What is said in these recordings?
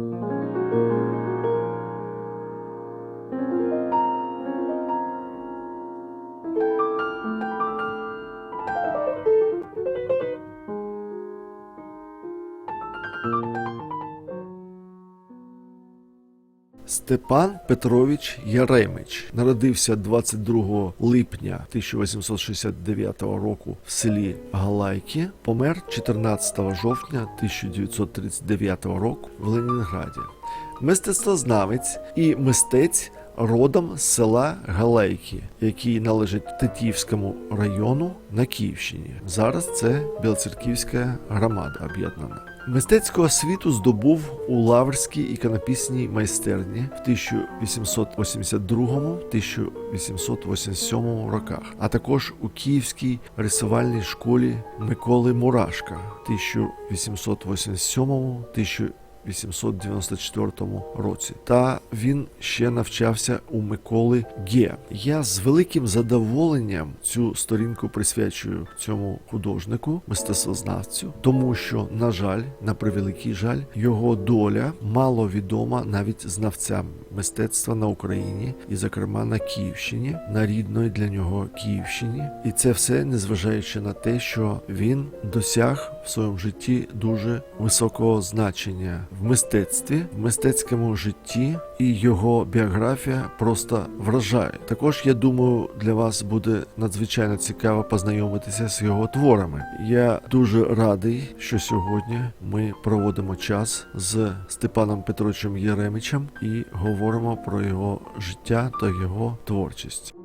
Mm-hmm. Степан Петрович Яремич народився 22 липня 1869 року в селі Галайки, помер 14 жовтня 1939 року в Ленінграді. Мистецтвознавець і мистець родом з села Галейки, який належить Тетіївському району на Київщині. Зараз це Білоцерківська громада об'єднана. Мистецьку світу здобув у Лаврській іконописній майстерні в 1882-1887 роках, а також у Київській рисувальній школі Миколи Мурашка 1887-1894 році. Та він ще навчався у Миколи Ге. Я з великим задоволенням цю сторінку присвячую цьому художнику, мистецтвознавцю, тому що, на жаль, на превеликий жаль, його доля мало відома навіть знавцям мистецтва на Україні і, зокрема, на Київщині, на рідної для нього Київщині. І це все незважаючи на те, що він досяг в своєму житті дуже високого значення в мистецтві, в мистецькому житті, і його біографія просто вражає. Також я думаю, для вас буде надзвичайно цікаво познайомитися з його творами. Я дуже радий, що сьогодні ми проводимо час з Степаном Петровичем Єремичем і говоримо про його життя та його творчість.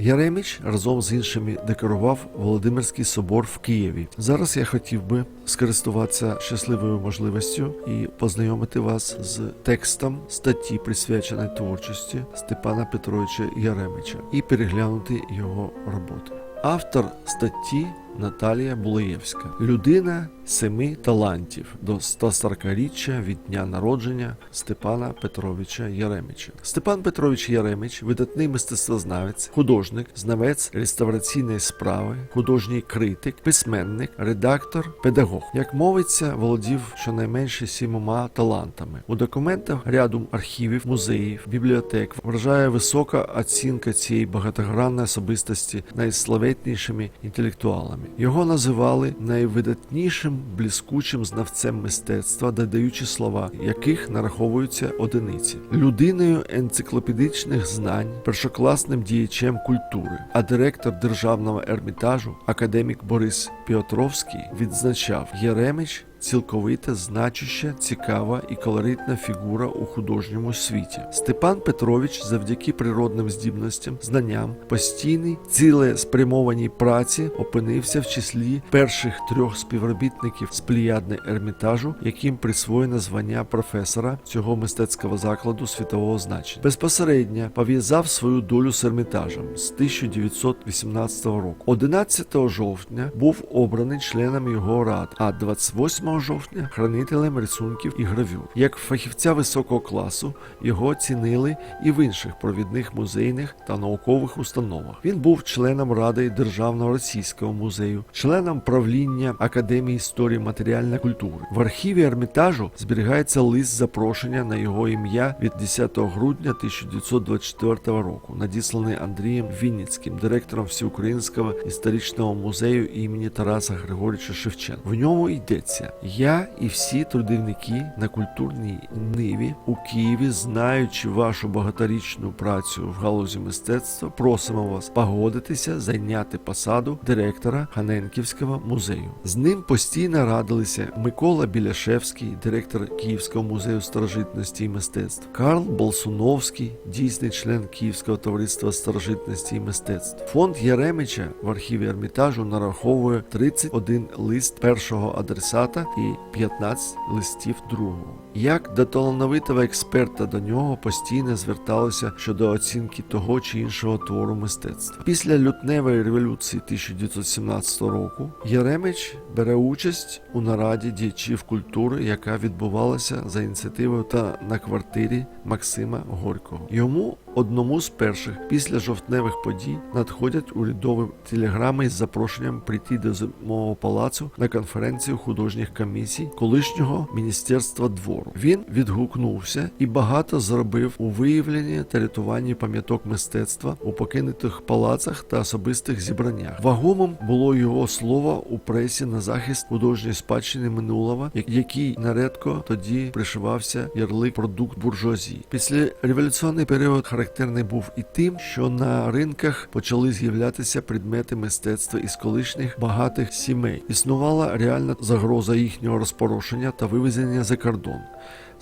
Яреміч разом з іншими декорував Володимирський собор в Києві. Зараз я хотів би скористуватися щасливою можливістю і познайомити вас з текстом статті, присвяченої творчості Степана Петровича Яремича, і переглянути його роботу. Автор статті Наталія Булеєвська, людина семи талантів до 140-річчя від дня народження Степана Петровича Яремича. Степан Петрович Яремич, видатний мистецтвознавець, художник, знавець реставраційної справи, художній критик, письменник, редактор, педагог. Як мовиться, володів щонайменше сімома талантами. У документах ряду архівів, музеїв, бібліотек вражає висока оцінка цієї багатогранної особистості найславетнішими інтелектуалами. Його називали найвидатнішим блискучим знавцем мистецтва, додаючи слова, яких нараховуються одиниці, людиною енциклопедичних знань, першокласним діячем культури. А директор державного ермітажу, академік Борис Піотровський, відзначав Єремич. Цілковита, значуща, цікава і колоритна фігура у художньому світі. Степан Петрович, завдяки природним здібностям, знанням, постійній, цілеспрямованій праці, опинився в числі перших трьох співробітників з пліядни ермітажу, яким присвоєно звання професора цього мистецького закладу світового значення. Безпосередньо пов'язав свою долю з ермітажем з 1918 року. 11 жовтня був обраний членом його рад, а 28 жовтня хранителем рисунків і гравюр. Як фахівця високого класу його цінили і в інших провідних музейних та наукових установах. Він був членом ради Державного російського музею, членом правління Академії історії матеріальної культури. В архіві Ермітажу зберігається лист запрошення на його ім'я від 10 грудня 1924 року, надісланий Андрієм Вінницьким, директором Всеукраїнського історичного музею імені Тараса Григорича Шевченка. В ньому йдеться: я і всі трудівники на культурній ниві у Києві, знаючи вашу багаторічну працю в галузі мистецтва, просимо вас погодитися зайняти посаду директора Ханенківського музею. З ним постійно радилися Микола Біляшевський, директор Київського музею старожитності і мистецтв, Карл Болсуновський, дійсний член Київського товариства старожитності і мистецтв. Фонд Яремича в архіві Ермітажу нараховує 31 лист першого адресата і 15 листів другого. Як до талановитого експерта до нього постійно зверталися щодо оцінки того чи іншого твору мистецтва. Після лютневої революції 1917 року Яремич бере участь у нараді діячів культури, яка відбувалася за ініціативою та на квартирі Максима Горького. Йому одному з перших після жовтневих подій надходять урядові телеграми із запрошенням прийти до зимового палацу на конференцію художніх комісій колишнього міністерства двору. Він відгукнувся і багато зробив у виявленні та рятуванні пам'яток мистецтва у покинутих палацах та особистих зібраннях. Вагомим було його слово у пресі на захист художньої спадщини минулого, який нередко тоді пришивався ярлик продукт буржуазії. Після революційний період характерний був і тим, що на ринках почали з'являтися предмети мистецтва із колишніх багатих сімей. Існувала реальна загроза їхнього розпорошення та вивезення за кордон.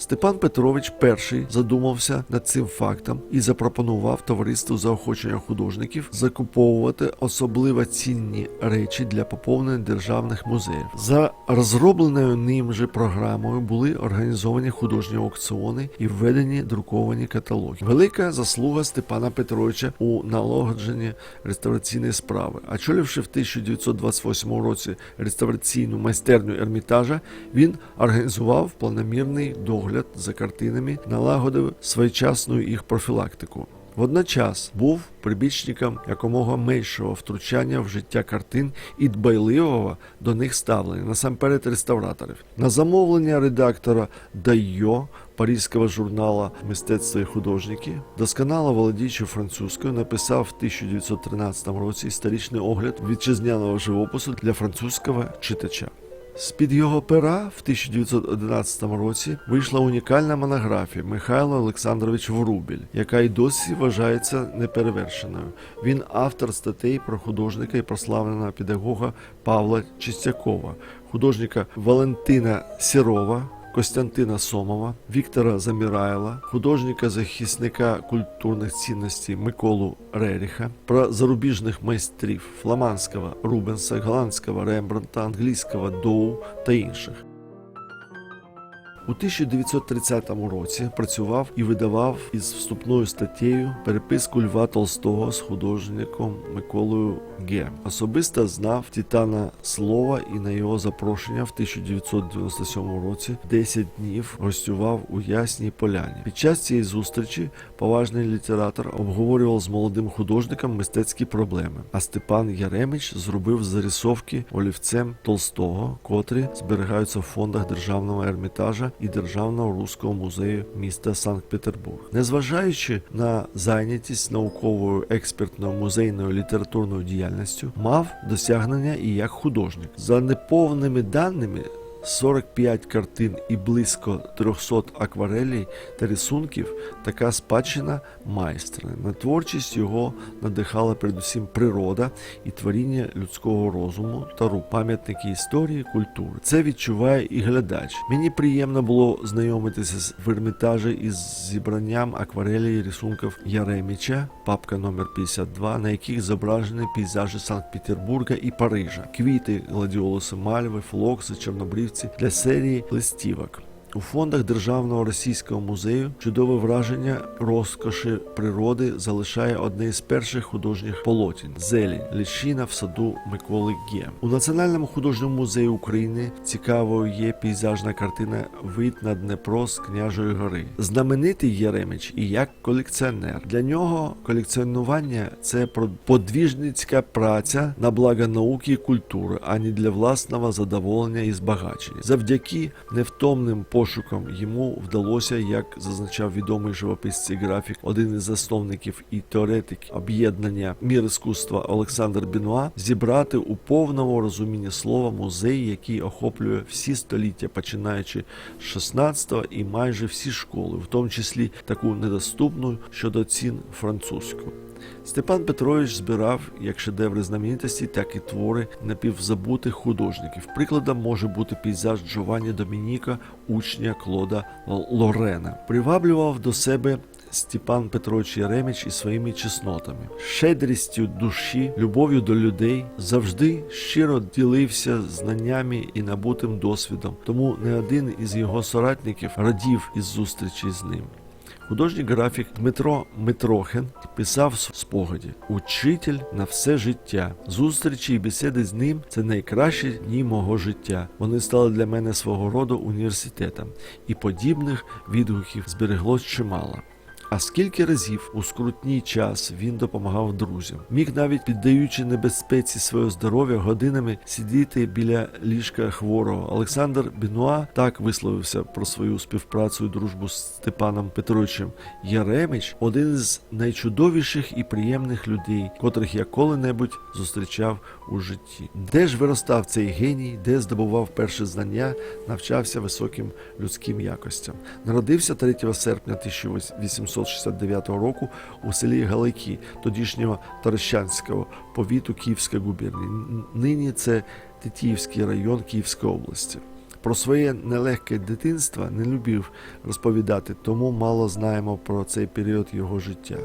Степан Петрович перший задумався над цим фактом і запропонував товариству заохочення художників закуповувати особливо цінні речі для поповнення державних музеїв. За розробленою ним же програмою були організовані художні аукціони і введені друковані каталоги. Велика заслуга Степана Петровича у налагодженні реставраційної справи. Очоливши в 1928 році реставраційну майстерню Ермітажа, він організував планомірний догляд за картинами, налагодив своєчасну їх профілактику. Водночас був прибічником якомога меншого втручання в життя картин і дбайливого до них ставлення, насамперед реставраторів. На замовлення редактора Дайо паризького журнала Мистецтво і художники, досконало володіючи французькою, написав в 1913 році історичний огляд вітчизняного живопису для французького читача. З-під його пера в 1911 році вийшла унікальна монографія Михайло Олександрович Ворубіль, яка й досі вважається неперевершеною. Він автор статей про художника і прославленого педагога Павла Чистякова, художника Валентина Сірова. Костянтина Сомова, Віктора Замірайла, художника-захисника культурних цінностей Миколу Реріха, про зарубіжних майстрів фламандського Рубенса, голландського Рембранта, англійського Доу та інших. У 1930 році працював і видавав із вступною статтєю переписку Льва Толстого з художником Миколою Ге. Особисто знав Титана Слова і на його запрошення в 1997 році 10 днів гостював у Ясній Поляні. Під час цієї зустрічі поважний літератор обговорював з молодим художником мистецькі проблеми. А Степан Яремич зробив зарисовки олівцем Толстого, котрі зберігаються в фондах державного ермітажа і Державного руського музею міста Санкт-Петербург. Незважаючи на зайнятість науковою експертною музейною літературною діяльністю, мав досягнення і як художник. За неповними даними. 45 картин і близько 300 акварелей та рисунків така спадщина майстра. На творчість його надихала передусім природа і творіння людського розуму та пам'ятники історії, культури. Це відчуває і глядач. Мені приємно було знайомитися з в Ермітажі із зібранням акварелей і рисунків Яреміча, папка номер 52, на яких зображені пейзажі Санкт-Петербурга і Парижа, квіти, гладіолуси Мальви, флокси, чорнобривці для серії листівок. У фондах Державного російського музею чудове враження розкоші природи залишає одне із перших художніх полотен зелень лічина в саду Миколи Ге. У Національному художньому музеї України цікавою є пейзажна картина Вид на Днепро з княжої гори. Знаменитий Єремич і як колекціонер. Для нього колекціонування це подвіжницька праця на благо науки і культури, а не для власного задоволення і збагачення. Завдяки невтомним пошукам йому вдалося, як зазначав відомий живописці графік, один із засновників і теоретик об'єднання мір іскусства Олександр Бінуа, зібрати у повному розумінні слова музей, який охоплює всі століття, починаючи з 16-го і майже всі школи, в тому числі таку недоступну щодо цін французьку. Степан Петрович збирав як шедеври знаменитості, так і твори напівзабутих художників. Прикладом може бути пейзаж Джованні Домініка, учня Клода Лорена. Приваблював до себе Степан Петрович Яремич із своїми чеснотами, щедрістю душі, любов'ю до людей, завжди щиро ділився знаннями і набутим досвідом. Тому не один із його соратників радів із зустрічі з ним. Художній графік Дмитро Митрохин писав спогаді: Учитель на все життя. Зустрічі і бесіди з ним це найкращі дні мого життя. Вони стали для мене свого роду університетом, і подібних відгуків збереглось чимало. А скільки разів у скрутній час він допомагав друзям, міг навіть піддаючи небезпеці своє здоров'я годинами сидіти біля ліжка хворого. Олександр Бенуа так висловився про свою співпрацю і дружбу з Степаном Петровичем. Яремич один з найчудовіших і приємних людей, котрих я коли-небудь зустрічав у житті. Де ж виростав цей геній, де здобував перше знання, навчався високим людським якостям. Народився 3 серпня 1869 року у селі Галики, тодішнього Таращанського повіту Київської губернії. Нині це Тетіївський район Київської області. Про своє нелегке дитинство не любив розповідати, тому мало знаємо про цей період його життя.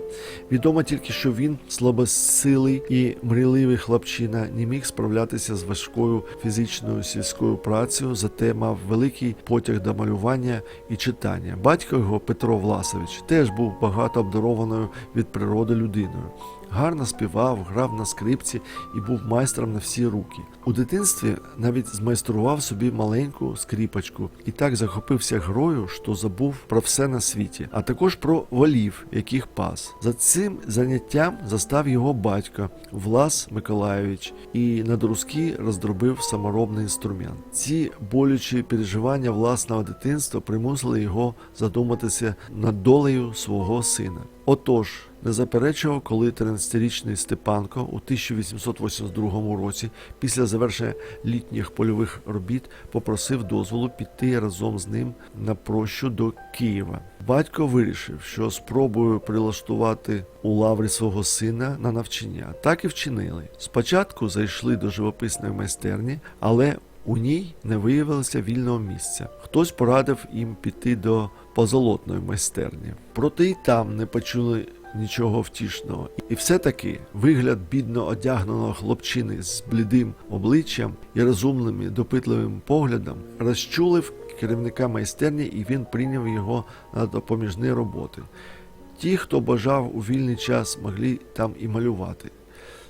Відомо тільки, що він слабосилий і мрійливий хлопчина не міг справлятися з важкою фізичною сільською працею, зате мав великий потяг до малювання і читання. Батько його Петро Власович теж був багато обдарованою від природи людиною. Гарно співав, грав на скрипці і був майстром на всі руки. У дитинстві навіть змайстрував собі маленьку скріпочку і так захопився грою, що забув про все на світі, а також про волів, яких пас. За цим заняттям застав його батько Влас Миколайович і на друзки роздробив саморобний інструмент. Ці болючі переживання власного дитинства примусили його задуматися над долею свого сина. Отож, не заперечував, коли 13-річний Степанко у 1882 році, після завершення літніх польових робіт, попросив дозволу піти разом з ним на прощу до Києва. Батько вирішив, що спробує прилаштувати у лаврі свого сина на навчання. Так і вчинили. Спочатку зайшли до живописної майстерні, але у ній не виявилося вільного місця. Хтось порадив їм піти до позолотної майстерні. Проте й там не почули нічого втішного. І все-таки вигляд бідно одягненого хлопчини з блідим обличчям і розумним допитливим поглядом розчулив керівника майстерні, і він прийняв його на допоміжні роботи. Ті, хто бажав у вільний час, могли там і малювати.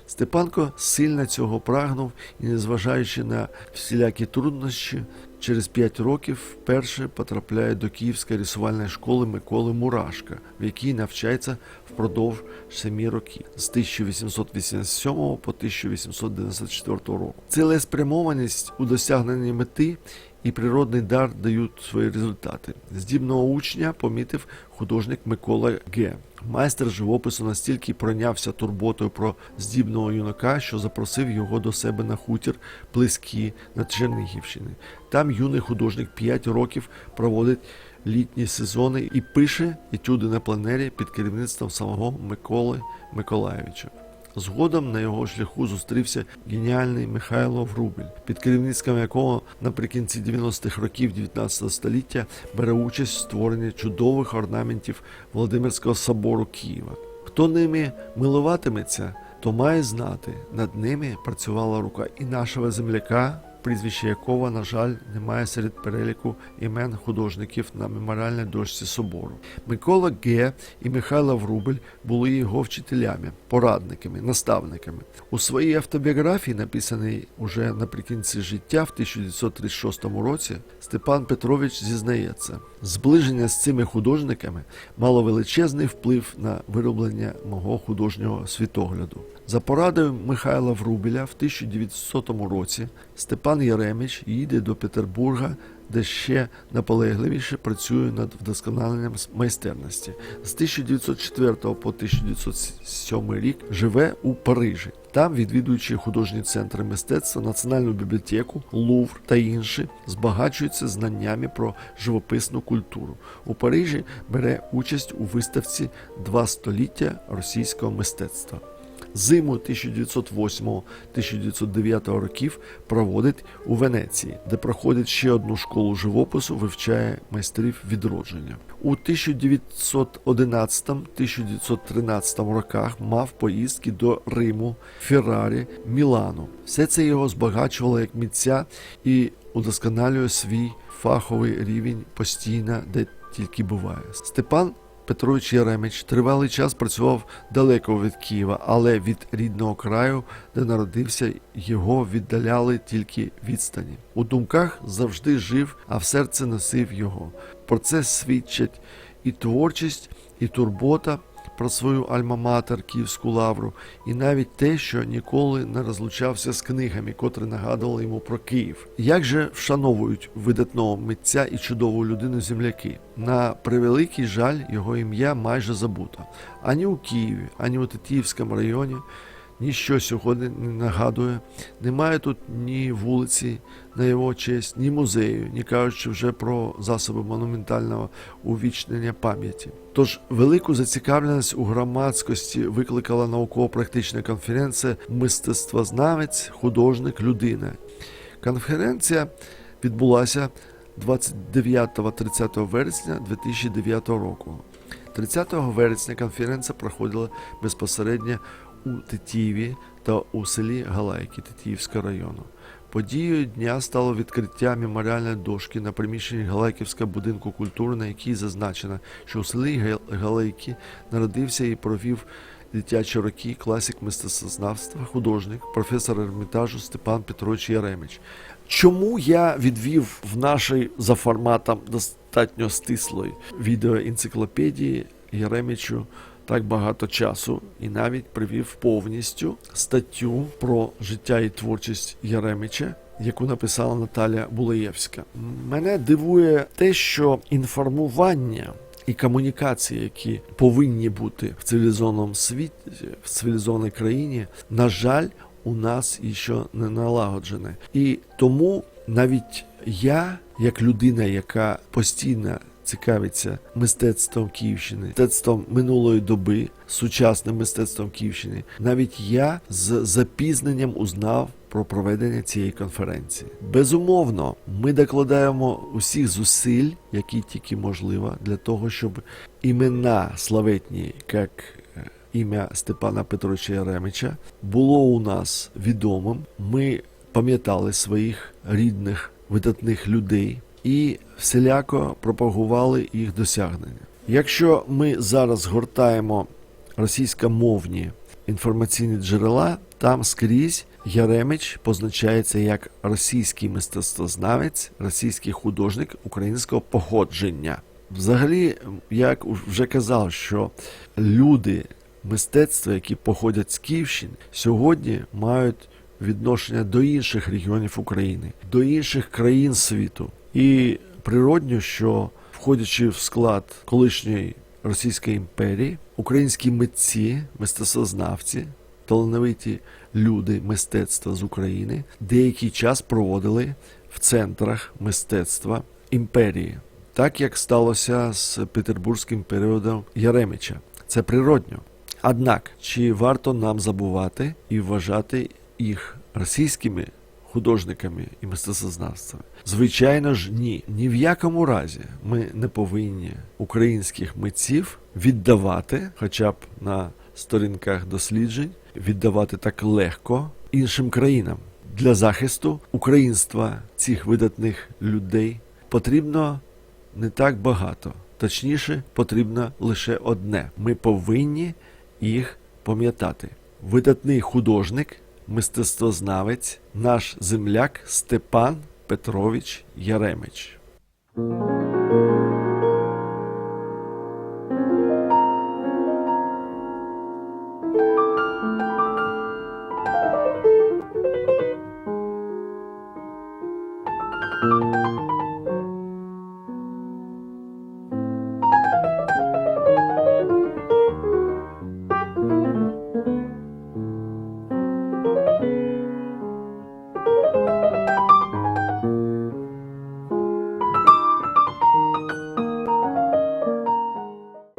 Степанко сильно цього прагнув і, незважаючи на всілякі труднощі, через п'ять років вперше потрапляє до Київської рисувальної школи Миколи Мурашка, в якій навчається впродовж семи років з 1887 по 1894 року. Цілеспрямованість у досягненні мети і природний дар дають свої результати. Здібного учня помітив художник Микола Г. Майстер живопису настільки пройнявся турботою про здібного юнака, що запросив його до себе на хутір Плески на Чернігівщині. Там юний художник 5 років проводить літні сезони і пише етюди на пленері під керівництвом самого Миколи Миколаєвича. Згодом на його шляху зустрівся геніальний Михайло Врубель, під керівництвом якого наприкінці 90-х років 19 століття бере участь в створенні чудових орнаментів Володимирського собору Києва. Хто ними милуватиметься, то має знати, над ними працювала рука і нашого земляка, прізвище якого, на жаль, немає серед переліку імен художників на меморіальній дошці собору. Микола Г. і Михайло Врубель були його вчителями, порадниками, наставниками. У своїй автобіографії, написаній уже наприкінці життя в 1936 році, Степан Петрович зізнається, зближення з цими художниками мало величезний вплив на вироблення мого художнього світогляду. За порадою Михайла Врубеля в 1900 році Степан Яремич їде до Петербурга, де ще наполегливіше працює над вдосконаленням майстерності. З 1904 по 1907 рік живе у Парижі. Там, відвідуючи художні центри мистецтва, національну бібліотеку, Лувр та інші, збагачується знаннями про живописну культуру. У Парижі бере участь у виставці Два століття російського мистецтва. Зиму 1908-1909 років проводить у Венеції, де проходить ще одну школу живопису, вивчає майстрів відродження. У 1911-1913 роках мав поїздки до Риму, Феррарі, Мілану. Все це його збагачувало як митця і удосконалює свій фаховий рівень постійно, де тільки буває. Степан Петрович Яремич тривалий час працював далеко від Києва, але від рідного краю, де народився, його віддаляли тільки відстані. У думках завжди жив, а в серці носив його. Про це свідчать і творчість, і турбота про свою альма-матер Київську лавру, і навіть те, що ніколи не розлучався з книгами, котрі нагадували йому про Київ. Як же вшановують видатного митця і чудову людину земляки? На превеликий жаль, його ім'я майже забуто. Ані у Києві, ані у Тетіївському районі ніщо сьогодні не нагадує. Немає тут ні вулиці на його честь, ні музею, ні кажучи вже про засоби монументального увічнення пам'яті. Тож велику зацікавленість у громадськості викликала науково-практична конференція Мистецтвознавець, художник, людина. Конференція відбулася 29-30 вересня 2009 року. 30 вересня конференція проходила безпосередньо у Тетіїві та у селі Галайки Тетіївського району. Подією дня стало відкриття меморіальної дошки на приміщенні Галайківського будинку культури, на якій зазначено, що у селі Галайки народився і провів дитячі роки класик мистецтвознавства, художник, професор Ермітажу Степан Петрович Яремич. Чому я відвів в нашій за форматом достатньо стислої відеоенциклопедії Яремичу так багато часу і навіть привів повністю статтю про життя і творчість Яремича, яку написала Наталя Булаєвська. Мене дивує те, що інформування і комунікації, які повинні бути в цивілізованому світі, в цивілізованій країні, на жаль, у нас іще не налагоджене. І тому навіть я, як людина, яка постійно цікавиться мистецтвом Київщини, мистецтвом минулої доби, сучасним мистецтвом Київщини, навіть я з запізненням узнав про проведення цієї конференції. Безумовно, ми докладаємо усіх зусиль, які тільки можливо, для того, щоб імена славетні, як е, ім'я Степана Петровича Яремича, було у нас відомим. Ми пам'ятали своїх рідних видатних людей і всіляко пропагували їх досягнення. Якщо ми зараз гортаємо російськомовні інформаційні джерела, там скрізь Яремич позначається як російський мистецтвознавець, російський художник українського походження. Взагалі, як вже казав, що люди мистецтва, які походять з Київщини, сьогодні мають відношення до інших регіонів України, до інших країн світу. І природньо, що входячи в склад колишньої Російської імперії, українські митці, мистецтвознавці, талановиті люди мистецтва з України деякий час проводили в центрах мистецтва імперії, так як сталося з петербурзьким періодом Яремича. Це природньо. Однак, чи варто нам забувати і вважати їх російськими художниками і мистецтвознавцями? Звичайно ж, ні. Ні в якому разі ми не повинні українських митців віддавати, хоча б на сторінках досліджень, віддавати так легко іншим країнам. Для захисту українства цих видатних людей потрібно не так багато. Точніше, потрібно лише одне: ми повинні їх пам'ятати. Видатний художник, мистецтвознавець, наш земляк Степан Петрович Яремич.